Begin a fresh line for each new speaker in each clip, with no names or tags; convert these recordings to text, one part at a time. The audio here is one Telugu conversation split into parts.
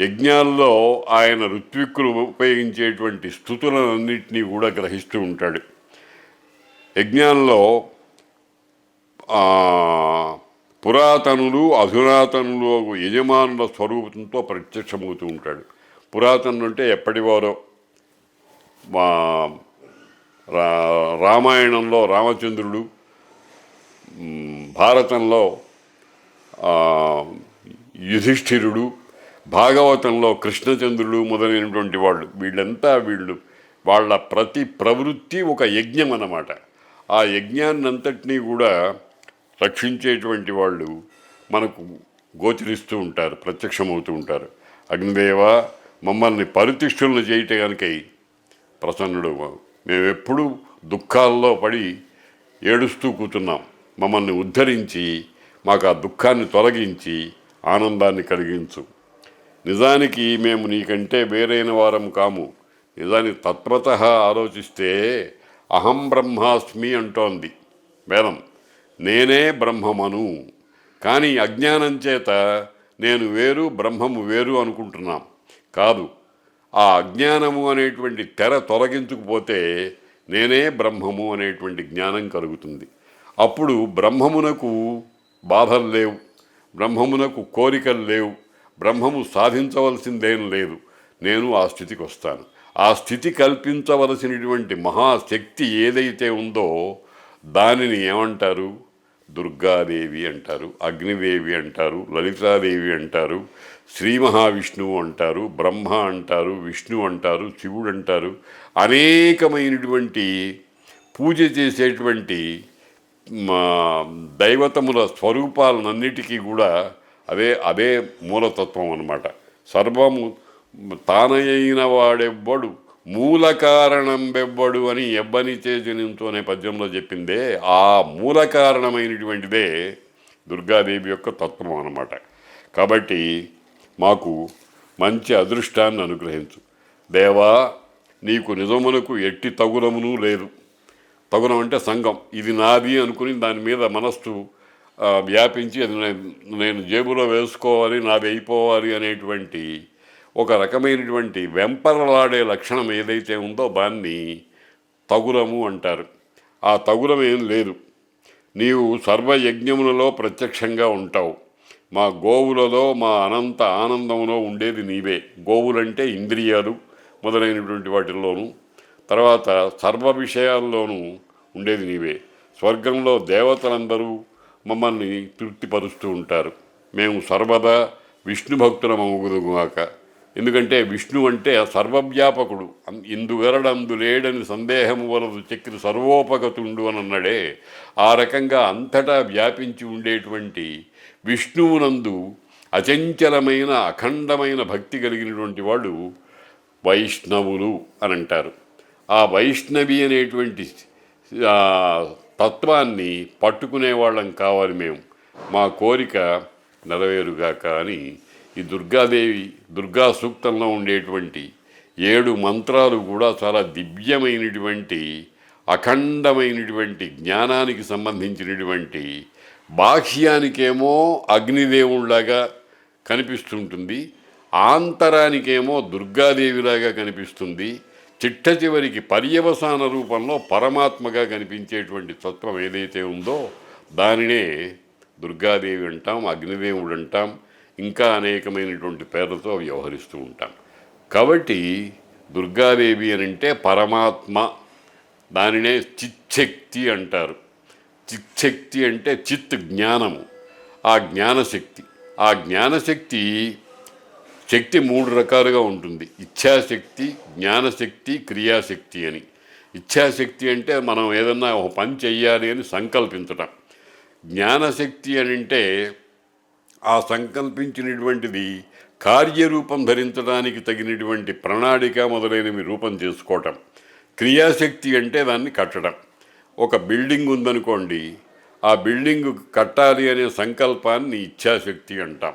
యజ్ఞాల్లో ఆయన ఋత్విక్కులు ఉపయోగించేటువంటి స్థుతులన్నింటినీ కూడా గ్రహిస్తూ ఉంటాడు. యజ్ఞాల్లో పురాతనులు అధునాతనులు యజమానుల స్వరూపంతో ప్రత్యక్షమవుతూ ఉంటాడు. పురాతనులు అంటే ఎప్పటివారో. మా రా రామాయణంలో రామచంద్రుడు భారతంలో యుధిష్ఠిరుడు భాగవతంలో కృష్ణచంద్రుడు మొదలైనటువంటి వాళ్ళు వీళ్ళంతా వీళ్ళు వాళ్ళ ప్రతి ప్రవృత్తి ఒక యజ్ఞం అన్నమాట. ఆ యజ్ఞాన్నంతటినీ కూడా రక్షించేటువంటి వాళ్ళు మనకు గోచరిస్తూ ఉంటారు ప్రత్యక్షమవుతూ ఉంటారు. అగ్నిదేవ మమ్మల్ని పరితిష్ఠులను చేయటానికై ప్రసన్నుడు. మేమెప్పుడూ దుఃఖాల్లో పడి ఏడుస్తూ కూతున్నాం. మమ్మల్ని ఉద్ధరించి మాకు ఆ దుఃఖాన్ని తొలగించి ఆనందాన్ని కలిగించు. నిజానికి మేము నీకంటే వేరైన వారం కాము. నిజానికి తత్వత ఆలోచిస్తే అహం బ్రహ్మాస్మి అంటోంది వేదం. నేనే బ్రహ్మమను. కానీ అజ్ఞానం చేత నేను వేరు బ్రహ్మము వేరు అనుకుంటున్నాం. కాదు ఆ అజ్ఞానము అనేటువంటి తెర తొలగించుకుపోతే నేనే బ్రహ్మము అనేటువంటి జ్ఞానం కలుగుతుంది. అప్పుడు బ్రహ్మమునకు బాధలు లేవు. బ్రహ్మమునకు కోరికలు లేవు. బ్రహ్మము సాధించవలసిందేం లేదు. నేను ఆ స్థితికి వస్తాను. ఆ స్థితి కల్పించవలసినటువంటి మహాశక్తి ఏదైతే ఉందో దానిని ఏమంటారు? దుర్గాదేవి అంటారు అగ్నిదేవి అంటారు లలితాదేవి అంటారు శ్రీ మహావిష్ణువు అంటారు బ్రహ్మ అంటారు విష్ణు అంటారు శివుడు అంటారు. అనేకమైనటువంటి పూజ చేసేటువంటి మా దైవతముల స్వరూపాలన్నిటికీ కూడా అదే అదే మూలతత్వం అనమాట సర్వము తానయైన వాడెవ్వడు మూల కారణం బెవ్వడు అని ఎవ్వని చేజనించు అనే పద్యంలో చెప్పిందే ఆ మూల కారణమైనటువంటిదే దుర్గాదేవి యొక్క తత్వం అనమాట కాబట్టి మాకు మంచి అదృష్టాన్ని అనుగ్రహించు. దేవా నీకు నిజమునకు ఎట్టి తగులమును లేదు. తగులం అంటే సంఘం. ఇది నాది అనుకుని దాని మీద మనస్సు వ్యాపించి అది నేను జేబులో వేసుకోవాలి నా వేయిపోవాలి అనేటువంటి ఒక రకమైనటువంటి వెంపరలాడే లక్షణం ఏదైతే ఉందో దాన్ని తగులము అంటారు. ఆ తగులం ఏం లేదు. నీవు సర్వయజ్ఞములలో ప్రత్యక్షంగా ఉంటావు. మా గోవులలో మా అనంత ఆనందంలో ఉండేది నీవే. గోవులంటే ఇంద్రియాలు మొదలైనటువంటి వాటిల్లోనూ తర్వాత సర్వ విషయాల్లోనూ ఉండేది నీవే. స్వర్గంలో దేవతలందరూ మమ్మల్ని తృప్తిపరుస్తూ ఉంటారు. మేము సర్వదా విష్ణు భక్తులమగుదుగాక ఎందుకంటే విష్ణు అంటే సర్వవ్యాపకుడు. ఇందుగరడందు లేడని సందేహము వలదు చక్రి సర్వోపగతుండు అని అన్నాడే ఆ రకంగా అంతటా వ్యాపించి ఉండేటువంటి విష్ణువునందు అచంచలమైన అఖండమైన భక్తి కలిగినటువంటి వాళ్ళు వైష్ణవులు అని అంటారు ఆ వైష్ణవి అనేటువంటి తత్వాన్ని పట్టుకునే వాళ్ళం కావాలి మేము. మా కోరిక నెరవేరుగాక అని ఈ దుర్గాదేవి దుర్గా సూక్తంలో ఉండేటువంటి ఏడు మంత్రాలు కూడా చాలా దివ్యమైనటువంటి అఖండమైనటువంటి జ్ఞానానికి సంబంధించినటువంటి బాహ్యానికేమో అగ్నిదేవుళ్ళాగా కనిపిస్తుంటుంది. ఆంతరానికేమో దుర్గాదేవిలాగా కనిపిస్తుంది. చిట్ట చివరికి పర్యవసాన రూపంలో పరమాత్మగా కనిపించేటువంటి తత్వం ఏదైతే ఉందో దానినే దుర్గాదేవి అంటాం అగ్నిదేవుడు అంటాం ఇంకా అనేకమైనటువంటి పేర్లతో వ్యవహరిస్తూ ఉంటాం. కాబట్టి దుర్గాదేవి అని అంటే పరమాత్మ దానినే చిచ్చక్తి అంటారు. చిచ్చక్తి అంటే చిత్ జ్ఞానము ఆ జ్ఞానశక్తి. ఆ జ్ఞానశక్తి శక్తి మూడు రకాలుగా ఉంటుంది. ఇచ్ఛాశక్తి జ్ఞానశక్తి క్రియాశక్తి అని. ఇచ్ఛాశక్తి అంటే మనం ఏదన్నా ఒక పని చెయ్యాలి అని సంకల్పించటం. జ్ఞానశక్తి అని అంటే ఆ సంకల్పించినటువంటిది కార్యరూపం ధరించడానికి తగినటువంటి ప్రణాళిక మొదలైనవి రూపం చేసుకోవటం. క్రియాశక్తి అంటే దాన్ని కట్టడం. ఒక బిల్డింగ్ ఉందనుకోండి ఆ బిల్డింగ్ కట్టాలి అనే సంకల్పాన్ని ఇచ్ఛాశక్తి అంటాం.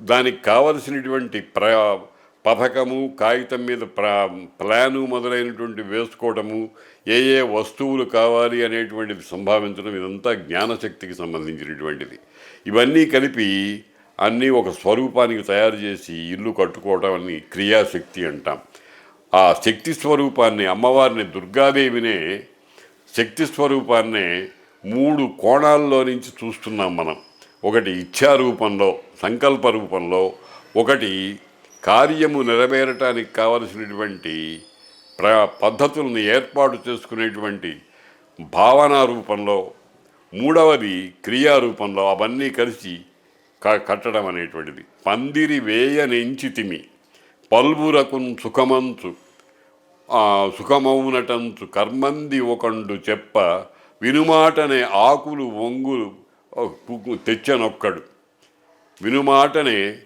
దానికి కావలసినటువంటి ప్ర పథకము కాగితం మీద ప్రా ప్లాను మొదలైనటువంటి వేసుకోవడము ఏ ఏ వస్తువులు కావాలి అనేటువంటిది సంభావించడం ఇదంతా జ్ఞానశక్తికి సంబంధించినటువంటిది. ఇవన్నీ కలిపి అన్నీ ఒక స్వరూపానికి తయారు చేసి ఇల్లు కట్టుకోవటం అని క్రియాశక్తి అంటాం. ఆ శక్తి స్వరూపాన్ని అమ్మవారిని దుర్గాదేవినే శక్తి స్వరూపాన్నే మూడు కోణాల్లో నుంచి చూస్తున్నాం మనం. ఒకటి ఇచ్ఛా రూపంలో సంకల్ప రూపంలో ఒకటి కార్యము నెరవేరటానికి కావలసినటువంటి ప్ర పద్ధతులను ఏర్పాటు చేసుకునేటువంటి భావన రూపంలో మూడవది క్రియా రూపంలో అవన్నీ కలిసి క కట్టడం అనేటువంటిది. పందిరి వేయనెంచితిమి పల్బురకున్ సుఖమంచు సుఖమౌనటంచు కర్మంది ఒకండు చెప్ప వినుమాటనే ఆకులు వంగులు పువ్వు తెచ్చనొక్కడు. వినుమాటనే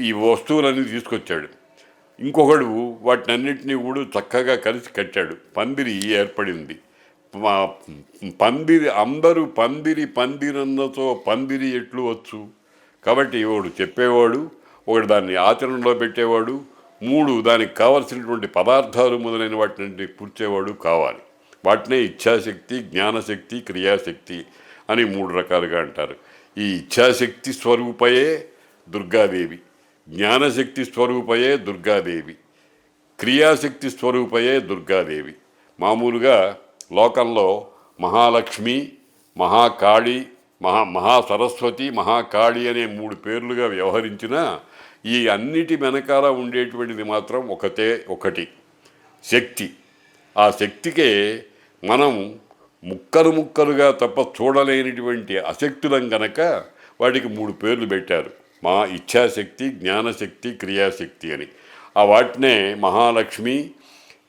ఈ వస్తువులన్నీ తీసుకొచ్చాడు. ఇంకొకడు వాటినన్నింటినీ కూడా చక్కగా కలిసి కట్టాడు. పందిరి ఏర్పడింది. పందిరి అందరూ పందిరి పందిరన్నతో పందిరి ఎట్లు వచ్చు? కాబట్టి ఒకడు చెప్పేవాడు ఒకడు దాన్ని ఆచరణలో పెట్టేవాడు మూడు దానికి కావలసినటువంటి పదార్థాలు మొదలైన వాటిని కూర్చేవాడు కావాలి. వాటినే ఇచ్ఛాశక్తి జ్ఞానశక్తి క్రియాశక్తి అని మూడు రకాలుగా అంటారు. ఈ ఇచ్ఛాశక్తి స్వరూపయే దుర్గాదేవి జ్ఞానశక్తి స్వరూపయే దుర్గాదేవి క్రియాశక్తి స్వరూపయే దుర్గాదేవి. మామూలుగా లోకంలో మహాలక్ష్మి మహాకాళి మహా మహాసరస్వతి మహాకాళి అనే మూడు పేర్లుగా వ్యవహరించిన ఈ అన్నిటి వెనకాల ఉండేటువంటిది మాత్రం ఒకటే ఒకటి. శక్తి. ఆ శక్తికే మనం ముక్కలు ముక్కలుగా తప్ప చూడలేనిటువంటి అశక్తులం గనక వాటికి మూడు పేర్లు పెట్టారు. మా ఇచ్ఛాశక్తి జ్ఞానశక్తి క్రియాశక్తి అని. ఆ వాటినే మహాలక్ష్మి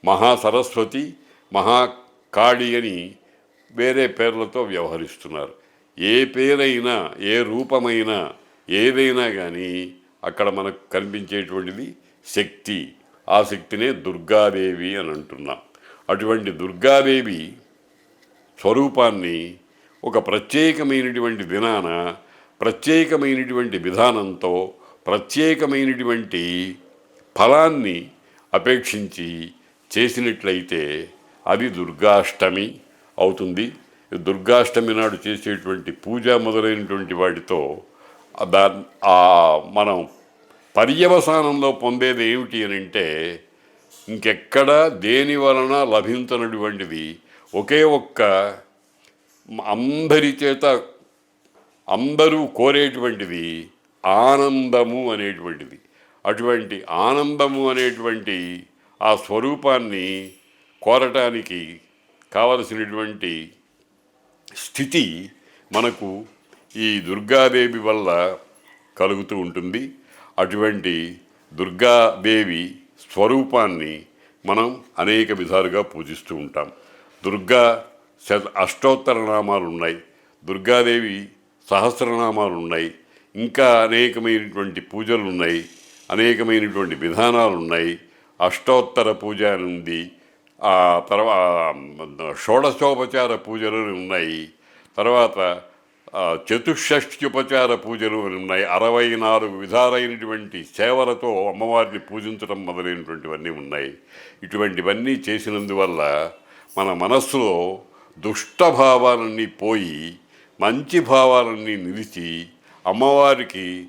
మహాసరస్వతి మహాకాళి అని వేరే పేర్లతో వ్యవహరిస్తున్నారు. ఏ పేరైనా ఏ రూపమైనా ఏదైనా కానీ అక్కడ మనకు కనిపించేటువంటిది శక్తి. ఆ శక్తినే దుర్గాదేవి అని అంటున్నాం. అటువంటి దుర్గాదేవి స్వరూపాన్ని ఒక ప్రత్యేకమైనటువంటి దినాన ప్రత్యేకమైనటువంటి విధానంతో ప్రత్యేకమైనటువంటి ఫలాన్ని అపేక్షించి చేసినట్లయితే అది దుర్గాష్టమి అవుతుంది. దుర్గాష్టమి నాడు చేసేటువంటి పూజ మొదలైనటువంటి వాటితో దా మనం పర్యవసానంలో పొందేది ఏమిటి అని అంటే ఇంకెక్కడ దేని వలన లభించనటువంటిది? ఒకే ఒక్క అందరి చేత అందరూ కోరేటువంటిది ఆనందము అనేటువంటిది. అటువంటి ఆనందము అనేటువంటి ఆ స్వరూపాన్ని కోరటానికి కావలసినటువంటి స్థితి మనకు ఈ దుర్గాదేవి వల్ల కలుగుతూ ఉంటుంది. అటువంటి దుర్గాదేవి స్వరూపాన్ని మనం అనేక విధాలుగా పూజిస్తూ ఉంటాం. దుర్గా అష్టోత్తర నామాలు ఉన్నాయి దుర్గాదేవి సహస్రనామాలు ఉన్నాయి ఇంకా అనేకమైనటువంటి పూజలు ఉన్నాయి అనేకమైనటువంటి విధానాలు ఉన్నాయి అష్టోత్తర పూజ అని ఉంది. ఆ తర్వాత షోడశోపచార పూజలు అని ఉన్నాయి. తర్వాత చతుషష్ట్యుపచార పూజలు ఉన్నాయి. అరవై నాలుగు విధాలైనటువంటి సేవలతో అమ్మవారిని పూజించడం మొదలైనటువంటివన్నీ ఉన్నాయి. ఇటువంటివన్నీ చేసినందువల్ల మన మనస్సులో దుష్ట భావాలన్నీ పోయి మంచి భావాలన్నీ నిలిచి అమ్మవారికి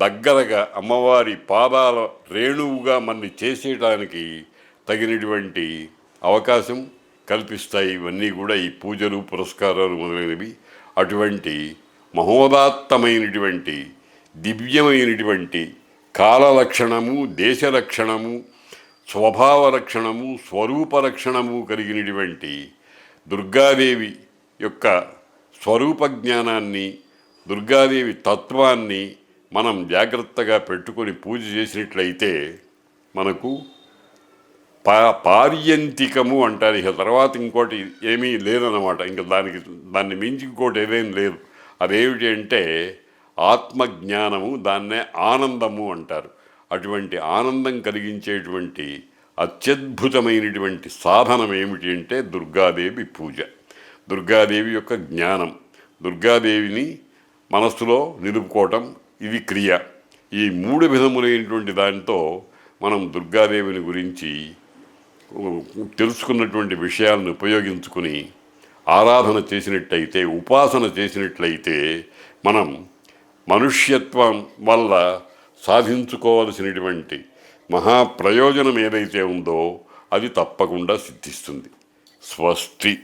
దగ్గరగా అమ్మవారి పాదాల రేణువుగా మనని చేసేయడానికి తగినటువంటి అవకాశం కల్పిస్తాయి. ఇవన్నీ కూడా ఈ పూజలు పురస్కారాలు మొదలైనవి. అటువంటి మహోదాత్తమైనటువంటి దివ్యమైనటువంటి కాలలక్షణము దేశలక్షణము దేశ స్వభావ లక్షణము స్వరూప లక్షణము కలిగినటువంటి దుర్గాదేవి యొక్క స్వరూప జ్ఞానాన్ని దుర్గాదేవి తత్వాన్ని మనం జాగ్రత్తగా పెట్టుకొని పూజ చేసినట్లయితే మనకు పా పార్యంతికము అంటారు. ఇక తర్వాత ఇంకోటి ఏమీ లేదన్నమాట. ఇంకా దానికి దాన్ని మించి ఇంకోటి ఏదేం లేదు. అదేమిటి అంటే ఆత్మజ్ఞానము దాన్నే ఆనందము అంటారు. అటువంటి ఆనందం కలిగించేటువంటి అత్యద్భుతమైనటువంటి సాధనం ఏమిటి అంటే దుర్గాదేవి పూజ. దుర్గాదేవి యొక్క జ్ఞానం. దుర్గాదేవిని మనస్సులో నిలుపుకోవటం ఇది క్రియ. ఈ మూడు విధములైనటువంటి దానితో మనం దుర్గాదేవిని గురించి తెలుసుకున్నటువంటి విషయాలను ఉపయోగించుకుని ఆరాధన చేసినట్లయితే ఉపాసన చేసినట్లయితే మనం మనుష్యత్వం వల్ల సాధించుకోవలసినటువంటి మహాప్రయోజనం ఏదైతే ఉందో అది తప్పకుండా సిద్ధిస్తుంది. స్వస్తి.